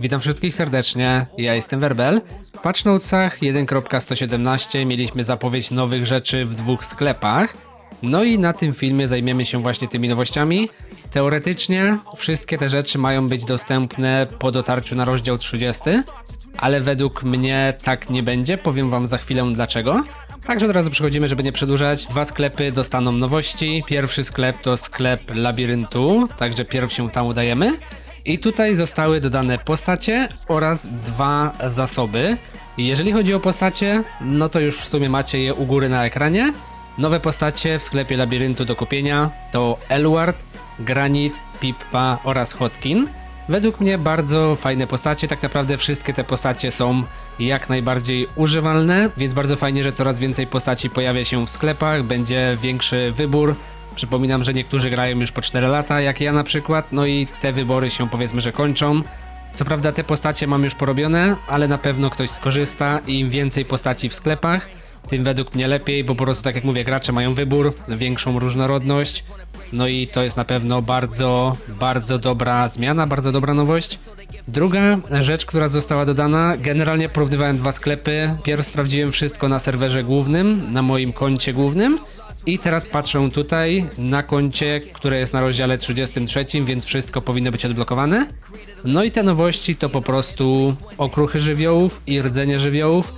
Witam wszystkich serdecznie, ja jestem Werbel. W Patch Notesach 1.117 mieliśmy zapowiedź nowych rzeczy w dwóch sklepach. No i na tym filmie zajmiemy się właśnie tymi nowościami. Teoretycznie wszystkie te rzeczy mają być dostępne po dotarciu na rozdział 30, ale według mnie tak nie będzie, powiem wam za chwilę dlaczego. Także od razu przechodzimy, żeby nie przedłużać. Dwa sklepy dostaną nowości. Pierwszy sklep to sklep Labiryntu, także pierw się tam udajemy. I tutaj zostały dodane postacie oraz dwa zasoby. Jeżeli chodzi o postacie, no to już w sumie macie je u góry na ekranie. Nowe postacie w sklepie Labiryntu do kupienia to Elward, Granit, Pippa oraz Hotkin. Według mnie bardzo fajne postacie, tak naprawdę wszystkie te postacie są jak najbardziej używalne, więc bardzo fajnie, że coraz więcej postaci pojawia się w sklepach, będzie większy wybór. Przypominam, że niektórzy grają już po 4 lata, jak ja na przykład, no i te wybory się powiedzmy, że kończą. Co prawda te postacie mam już porobione, ale na pewno ktoś skorzysta i im więcej postaci w sklepach, tym według mnie lepiej, bo po prostu tak jak mówię, gracze mają wybór, większą różnorodność. No i to jest na pewno bardzo, bardzo dobra zmiana, bardzo dobra nowość. Druga rzecz, która została dodana, generalnie porównywałem dwa sklepy. Pierw sprawdziłem wszystko na serwerze głównym, na moim koncie głównym. I teraz patrzę tutaj na koncie, które jest na rozdziale 33, więc wszystko powinno być odblokowane. No i te nowości to po prostu okruchy żywiołów i rdzenie żywiołów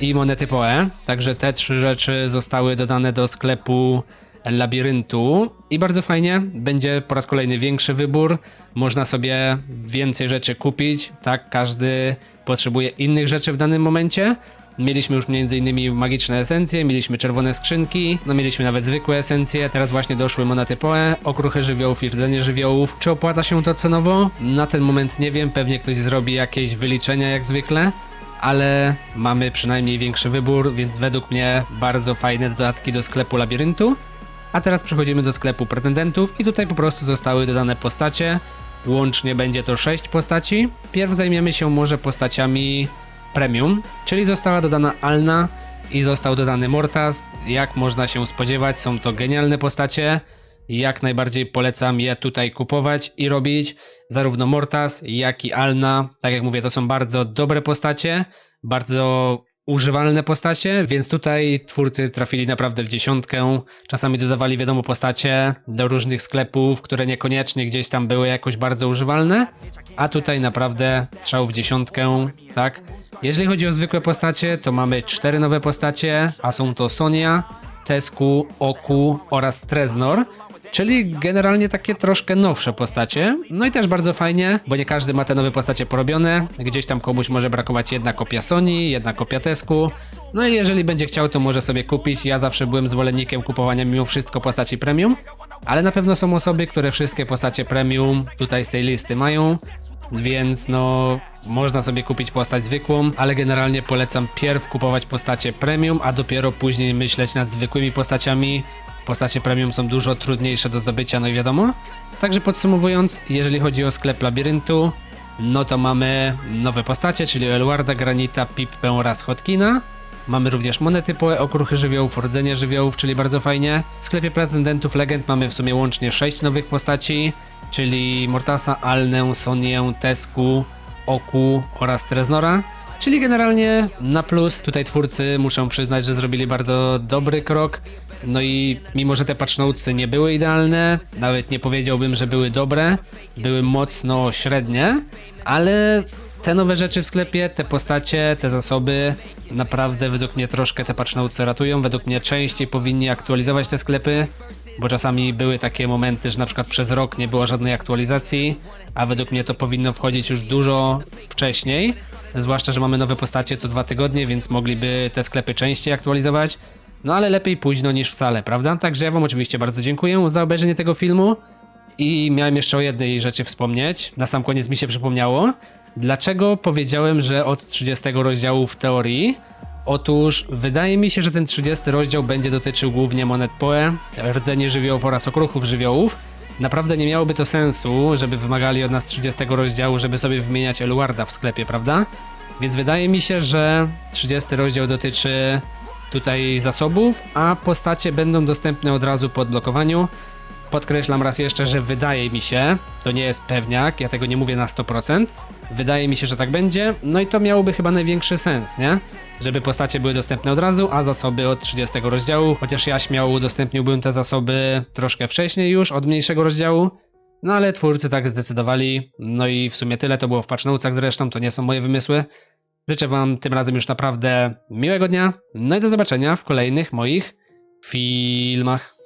i monety PoE. Także te trzy rzeczy zostały dodane do sklepu labiryntu i bardzo fajnie. Będzie po raz kolejny większy wybór. Można sobie więcej rzeczy kupić. Tak, każdy potrzebuje innych rzeczy w danym momencie. Mieliśmy już m.in. magiczne esencje, mieliśmy czerwone skrzynki, no mieliśmy nawet zwykłe esencje, teraz właśnie doszły monety PoE, okruchy żywiołów i rdzenie żywiołów. Czy opłaca się to cenowo? Na ten moment nie wiem, pewnie ktoś zrobi jakieś wyliczenia jak zwykle ale mamy przynajmniej większy wybór, więc według mnie bardzo fajne dodatki do sklepu labiryntu. A teraz przechodzimy do sklepu pretendentów i tutaj po prostu zostały dodane postacie. Łącznie będzie to 6 postaci. Pierw zajmiemy się może postaciami premium, czyli została dodana Alna i został dodany Mortas. Jak można się spodziewać, są to genialne postacie. Jak najbardziej polecam je tutaj kupować i robić. Zarówno Mortas, jak i Alna. Tak jak mówię, to są bardzo dobre postacie, bardzo używalne postacie, więc tutaj twórcy trafili naprawdę w dziesiątkę. Czasami dodawali, wiadomo, postacie do różnych sklepów, które niekoniecznie gdzieś tam były jakoś bardzo używalne, a tutaj naprawdę strzał w dziesiątkę, tak? Jeżeli chodzi o zwykłe postacie, to mamy cztery nowe postacie, a są to Sonia, Tesku, Oku oraz Treznor. Czyli generalnie takie troszkę nowsze postacie. No i też bardzo fajnie, bo nie każdy ma te nowe postacie porobione. Gdzieś tam komuś może brakować jedna kopia Sony, jedna kopia Tesku. No i jeżeli będzie chciał, to może sobie kupić. Ja zawsze byłem zwolennikiem kupowania mimo wszystko postaci premium. Ale na pewno są osoby, które wszystkie postacie premium tutaj z tej listy mają. Więc no, można sobie kupić postać zwykłą, ale generalnie polecam pierw kupować postacie premium, a dopiero później myśleć nad zwykłymi postaciami. Postacie premium są dużo trudniejsze do zdobycia, no i wiadomo. Także podsumowując, jeżeli chodzi o sklep labiryntu, no to mamy nowe postacie, czyli Elwarda, Granita, Pippę oraz Hotkina. Mamy również monety PoE, okruchy żywiołów, rdzenie żywiołów, czyli bardzo fajnie. W sklepie pretendentów legend mamy w sumie łącznie 6 nowych postaci, czyli Mortasa, Alnę, Sonię, Tesku, Oku oraz Treznora. Czyli generalnie na plus tutaj twórcy muszą przyznać, że zrobili bardzo dobry krok. No i mimo, że te patch notesy nie były idealne, nawet nie powiedziałbym, że były dobre, były mocno średnie, ale te nowe rzeczy w sklepie, te postacie, te zasoby, naprawdę według mnie troszkę te patch notesy ratują. Według mnie częściej powinni aktualizować te sklepy, bo czasami były takie momenty, że na przykład przez rok nie było żadnej aktualizacji, a według mnie to powinno wchodzić już dużo wcześniej. Zwłaszcza, że mamy nowe postacie co dwa tygodnie, więc mogliby te sklepy częściej aktualizować. No ale lepiej późno niż wcale, prawda? Także ja Wam oczywiście bardzo dziękuję za obejrzenie tego filmu. I miałem jeszcze o jednej rzeczy wspomnieć. Na sam koniec mi się przypomniało. Dlaczego powiedziałem, że od 30 rozdziału w teorii? Otóż wydaje mi się, że ten 30 rozdział będzie dotyczył głównie monet PoE, rdzenie żywiołów oraz okruchów żywiołów. Naprawdę nie miałoby to sensu, żeby wymagali od nas 30 rozdziału, żeby sobie wymieniać Eluarda w sklepie, prawda? Więc wydaje mi się, że 30 rozdział dotyczy tutaj zasobów, a postacie będą dostępne od razu po odblokowaniu. Podkreślam raz jeszcze, że wydaje mi się, to nie jest pewniak, ja tego nie mówię na 100%, wydaje mi się, że tak będzie, no i to miałoby chyba największy sens, nie? Żeby postacie były dostępne od razu, a zasoby od 30 rozdziału, chociaż ja śmiało udostępniłbym te zasoby troszkę wcześniej już, od mniejszego rozdziału, no ale twórcy tak zdecydowali, no i w sumie tyle, to było w patch notesach zresztą, to nie są moje wymysły. Życzę wam tym razem już naprawdę miłego dnia, no i do zobaczenia w kolejnych moich filmach.